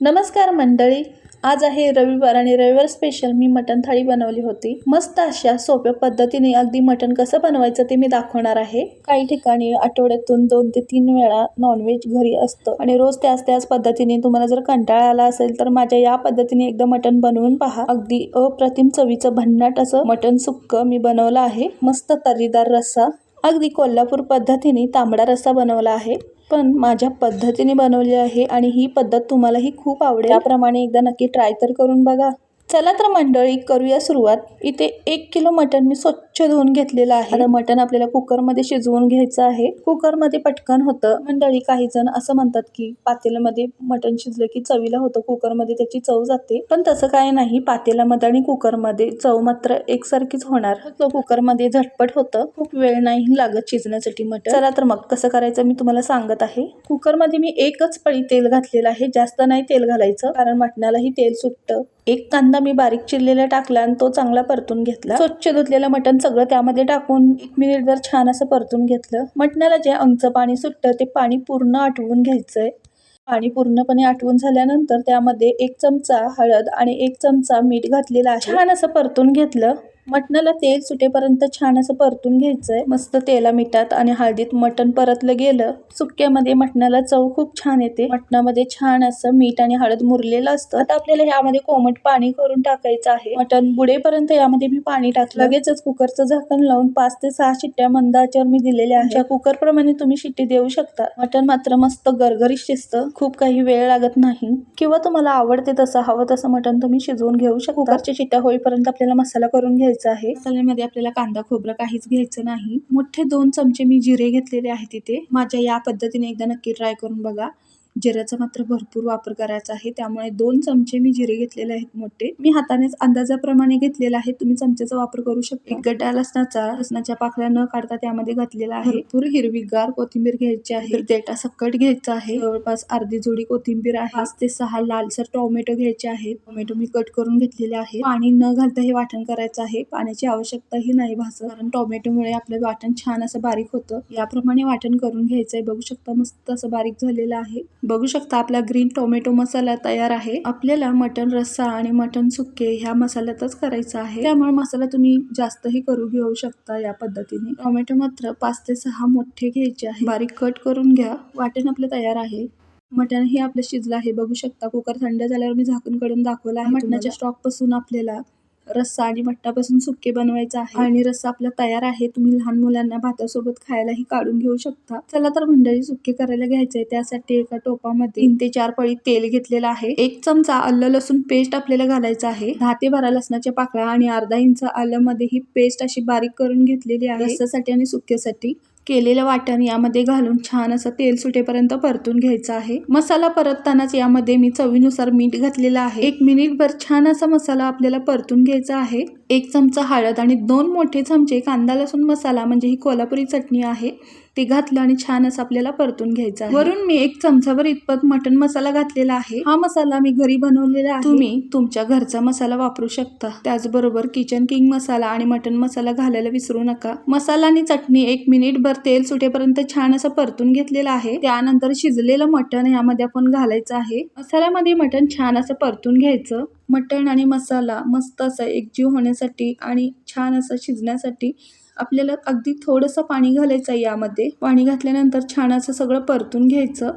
नमस्कार मंडळी. आज आहे रविवार आणि रविवार स्पेशल मी मटण थाळी बनवली होती. मस्त अशा सोप्या पद्धतीने अगदी मटण कसं बनवायचं ते मी दाखवणार आहे. काही ठिकाणी आठवड्यातून दोन ते तीन वेळा नॉनव्हेज घरी असतं. आणि रोज त्याच त्याच पद्धतीने तुम्हाला जर कंटाळा आला असेल तर माझ्या या पद्धतीने एकदा मटण बनवून पहा. अगदी अप्रतिम चवीचं भन्नाट असं मटण सुक्क मी बनवलं आहे. मस्त तर्रीदार रस्सा. अगदी कोल्हापूर पद्धतीने तांबडा रस्सा बनवला आहे. पण माझ्या पद्धतीने बनवली आहे आणि ही पद्धत तुम्हालाही खूप आवडेल. त्याप्रमाणे एकदा नक्की ट्राय तर करून बघा. चला तर मंडळी करूया सुरुवात. इथे एक किलो मटण मी स्वच्छ धुवून घेतलेलं आहे. आता मटण आपल्याला कुकरमध्ये शिजवून घ्यायचं आहे. कुकरमध्ये पटकन होतं. मंडळी काही जण असं म्हणतात की पातेल्यामध्ये मटण शिजलं की चवीला होतं. कुकरमध्ये त्याची चव जाते. पण तसं काही नाही. पातेल्यामध्ये आणि कुकरमध्ये चव मात्र एकसारखीच होणार. कुकरमध्ये झटपट होतं. खूप वेळ नाही लागत शिजण्यासाठी मटण. चला तर मग कसं करायचं मी तुम्हाला सांगत आहे. कुकरमध्ये मी एकच पळी तेल घातलेलं आहे. जास्त नाही तेल घालायचं. कारण मटणालाही तेल सुटतं. एक कांदा मी बारीक चिरलेला टाकला आणि तो चांगला परतून घेतला. स्वच्छ धुतलेलं मटण सगळं त्यामध्ये टाकून एक मिनिटभर छान असं परतून घेतलं. मटणाला जे अंगचं पाणी सुटतं ते पाणी पूर्ण आटवून घ्यायचंय. पाणी पूर्णपणे आटवून झाल्यानंतर त्यामध्ये एक चमचा हळद आणि एक चमचा मीठ घातलेला आहे. छान असं परतून घेतलं. मटणाला तेल सुटेपर्यंत छान असं परतून घ्यायचंय. मस्त तेला मिठात आणि हळदीत मटण परतलं गेलं सुक्यामध्ये मटणाला चव खूप छान येते. मटणामध्ये छान असं मीठ आणि हळद मुरलेलं असतं. आता आपल्याला यामध्ये कोमट पाणी करून टाकायचं आहे. मटण बुडेपर्यंत यामध्ये मी पाणी टाकलं. लगेचच कुकरचं झाकण लावून पाच ते सहा शिट्ट्या मंद मी दिलेल्या आहेत. ज्या कुकर प्रमाणे तुम्ही शिट्टी देऊ शकता. मटण मात्र मस्त गरगरीत शिजतं. खूप काही वेळ लागत नाही. किंवा तुम्हाला आवडते तसं हवं तसं मटण तुम्ही शिजवून घेऊ शकता. कुकरच्या शिट्ट्या होईपर्यंत आपल्याला मसाला करून घ्यायचा आहे. मसाल्यामध्ये आपल्याला कांदा खोबरं काहीच घ्यायचं नाही. मोठे दोन चमचे मी जिरे घेतलेले आहेत तिथे. माझ्या या पद्धतीने एकदा नक्की ट्राय करून बघा. जिऱ्याचा मात्र भरपूर वापर करायचा आहे. त्यामुळे दोन चमचे मी जिरे घेतलेले आहेत मोठे. मी हातानेच अंदाजाप्रमाणे घेतलेला आहे. तुम्ही चमच्याचा वापर करू शकता. एक गड्डा लसणाचा लसणाच्या पाकळ्या न काढता त्यामध्ये घातलेला आहे. भरपूर हिरवीगार कोथिंबीर घ्यायची आहे. देटा सकट घ्यायचा आहे. जवळपास अर्धी जोडी कोथिंबीर आहे. पाच ते सहा लालसर टोमॅटो घ्यायचे आहेत. टोमॅटो मी कट करून घेतलेले आहे पाणी न घालता हे वाटण करायचं आहे. पाण्याची आवश्यकताही नाही भासत. कारण टोमॅटोमुळे आपलं वाटण छान असं बारीक होतं. याप्रमाणे वाटण करून घ्यायचंय. बघू शकता मस्त असं बारीक झालेलं आहे. बघू शकता आपला ग्रीन टोमॅटो मसाला तयार आहे. आपल्याला मटन रस्सा आणि मटन सुक्के ह्या मसाल्यातच करायचा आहे. त्यामुळे मसाला तुम्ही जास्तही करू घेऊ शकता या पद्धतीने. टोमॅटो मात्र पाच ते सहा मोठे घ्यायचे आहे. बारीक कट करून घ्या. वाटण आपलं तयार आहे. मटण हे आपलं शिजलं आहे. बघू शकता कुकर थंड झाल्यावर मी झाकण काढून दाखवला आहे. मटणाच्या स्टॉकपासून आपल्याला रस्सा आणि भट्टापासून सुक्के बनवायचं आहे. आणि रस्सा आपला तयार आहे. तुम्ही लहान मुलांना भातासोबत खायलाही काढून घेऊ शकता. चला तर मंडळी सुक्के करायला घ्यायचंय. त्यासाठी एका टोपामध्ये तीन ते चार पळी तेल घेतलेलं आहे. एक चमचा आलं लसूण पेस्ट आपल्याला घालायचं आहे. दहा ते बारा लसणाच्या पाकळ्या आणि अर्धा इंच आलं मध्ये ही पेस्ट अशी बारीक करून घेतलेली आहे. रस्सासाठी आणि सुक्यासाठी केलेलं वाटण यामध्ये घालून छान असं तेल सुटेपर्यंत परतून घ्यायचं आहे. मसाला परततानाच यामध्ये मी चवीनुसार मीठ घातलेलं आहे. एक मिनिटभर छान असा मसाला आपल्याला परतून घ्यायचा आहे. एक चमचा हळद आणि दोन मोठे चमचे कांदा लसूण मसाला म्हणजे ही कोल्हापुरी चटणी आहे ते घातलं आणि छान असं आपल्याला परतून घ्यायचं आहे. वरून मी एक चमचाभर इतपत मटन मसाला घातलेला आहे. हा मसाला मी घरी बनवलेला आहे. तुम्ही तुमच्या घरचा मसाला वापरू शकता. त्याचबरोबर किचन किंग मसाला आणि मटन मसाला घालायला विसरू नका. मसाला आणि चटणी एक मिनिट भर तेल सुटेपर्यंत छान असं परतून घेतलेलं आहे. त्यानंतर शिजलेलं मटण यामध्ये आपण घालायचं आहे. मसाल्यामध्ये मटण छान असं परतून घ्यायचं. मटण आणि मसाला मस्त असा एकजीव होण्यासाठी आणि छान असं शिजण्यासाठी आपल्याला अगदी थोडंसं पाणी घालायचं आहे यामध्ये. पाणी घातल्यानंतर छान असं सगळं परतून घ्यायचं.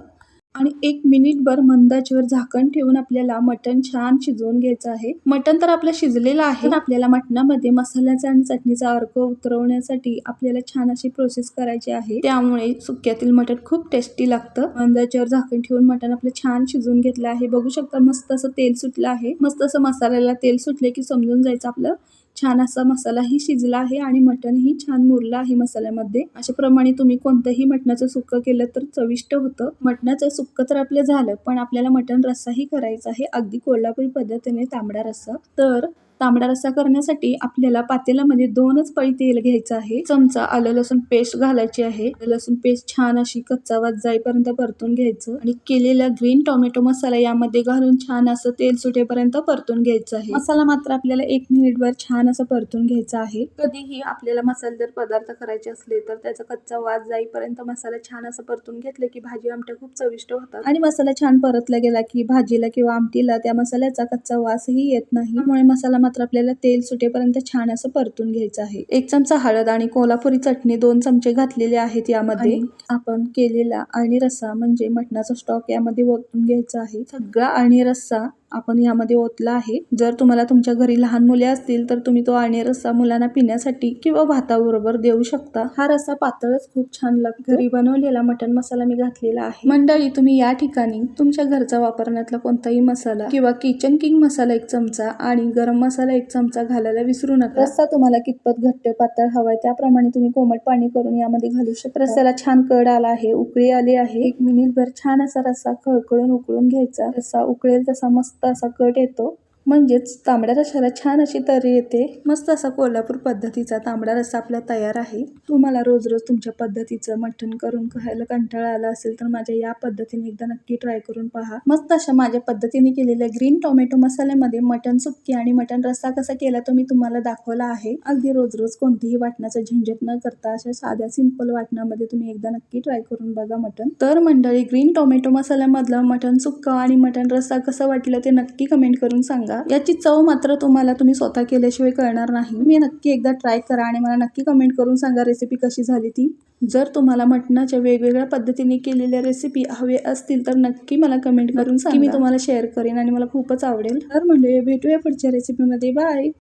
आणि एक मिनिटभर मंदाचीवर झाकण ठेवून आपल्याला मटण छान शिजवून घ्यायचं आहे. मटण तर आपलं शिजलेलं आहे. आपल्याला मटणामध्ये मसाल्याचा आणि चटणीचा अर्क उतरवण्यासाठी आपल्याला छान अशी प्रोसेस करायची आहे. त्यामुळे सुक्यातील मटण खूप टेस्टी लागतं. मंदाचीवर झाकण ठेवून मटण आपलं छान शिजवून घेतलं आहे. बघू शकता मस्त असं तेल सुटलं आहे. मस्त असं मसाल्याला तेल सुटले की समजून जायचं आपलं. छान असा मसालाही शिजला आहे आणि मटणही छान मुरलं आहे मसाल्यामध्ये. अशाप्रमाणे तुम्ही कोणतंही मटणाचं सुक्क केलं तर चविष्ट होतं. मटणाचं सुक्क तर आपलं झालं पण आपल्याला मटण रस्साही करायचा आहे. अगदी कोल्हापुरी पद्धतीने तांबडा रस्सा. तर तांबडा रस्सा करण्यासाठी आपल्याला पातेल्यामध्ये दोनच पळी तेल घ्यायचं आहे. चमचा आलं लसूण पेस्ट घालायची आहे. लसूण पेस्ट छान अशी कच्चा वाज जाईपर्यंत परतून घ्यायचं आणि केलेला ग्रीन टोमॅटो मसाला यामध्ये घालून छान असं तेल सुटेपर्यंत परतून घ्यायचं आहे. मसाला मात्र आपल्याला एक मिनिटभर छान असं परतून घ्यायचा आहे. कधीही आपल्याला मसालेदार पदार्थ करायचे असले तर त्याचा कच्चा वास जाईपर्यंत मसाला छान असं परतून घेतलं की भाजी आमट्या खूप चविष्ट होतात. आणि मसाला छान परतला गेला की भाजीला किंवा आमटीला त्या मसाल्याचा कच्चा वासही येत नाही. त्यामुळे मसाला मात्र आपल्याला तेल सुटेपर्यंत छान असं परतून घ्यायचं आहे. एक चमचा हळद आणि कोल्हापुरी चटणी दोन चमचे घातलेले आहेत यामध्ये. आपण केलेला आणि रस्सा म्हणजे मटणाचा स्टॉक यामध्ये ओतून घ्यायचा आहे. सगळा आणि रस्सा आपण यामध्ये ओतला आहे. जर तुम्हाला तुमच्या घरी लहान मुले असतील तर तुम्ही तो आणि रस्सा मुलांना पिण्यासाठी किंवा भाताबरोबर देऊ शकता. हा रस्सा पातळच खूप छान लागतो. घरी बनवलेला मटण मसाला मी घातलेला आहे. मंडळी तुम्ही या ठिकाणी तुमच्या घरचा वापरण्यातला कोणताही मसाला किंवा किचन किंग मसाला एक चमचा आणि गरम मसाला एक चमचा घालायला विसरू नका. रस्सा तुम्हाला कितपत घट्ट पातळ हवाय त्याप्रमाणे तुम्ही कोमट पाणी करून यामध्ये घालू शकता. रस्स्याला छान कड आला आहे उकळी आली आहे. एक मिनिटभर छान असा रस्सा खळखळून उकळून घ्यायचा. रस्सा उकळेल तसा मस्त असा कट येतो. म्हणजेच तांबड्या रशाला छान अशी तरी येते. मस्त असा कोल्हापूर पद्धतीचा तांबडा रस्सा आपला तयार आहे. तुम्हाला रोज रोज तुमच्या पद्धतीचं मटण करून खायला कंटाळा आला असेल तर माझ्या या पद्धतीने एकदा नक्की ट्राय करून पहा. मस्त अशा माझ्या पद्धतीने केलेल्या ग्रीन टोमॅटो मसाल्यामध्ये मटण सुक्की आणि मटण रस्सा कसा केला तो मी तुम्हाला दाखवला आहे. अगदी रोज रोज कोणतीही वाटण्याचा झंझट न करता अशा साध्या सिंपल वाटणामध्ये तुम्ही एकदा नक्की ट्राय करून बघा मटण. तर मंडळी ग्रीन टोमॅटो मसाल्यामधलं मटण सुक्का आणि मटण रस्सा कसं वाटलं ते नक्की कमेंट करून सांगा. याची चव मात्र तुम्हाला तुम्ही स्वतः केल्याशिवाय कळणार नाही. मी नक्की एकदा ट्राय करा आणि मला नक्की कमेंट करून सांगा रेसिपी कशी झाली ती. जर तुम्हाला मटणाच्या वेगवेगळ्या पद्धतीने केलेल्या रेसिपी हवे असतील तर नक्की मला कमेंट करून सांगा मी तुम्हाला शेअर करेन आणि मला खूपच आवडेल. तर म्हणजे भेटूया पुढच्या रेसिपीमध्ये बाय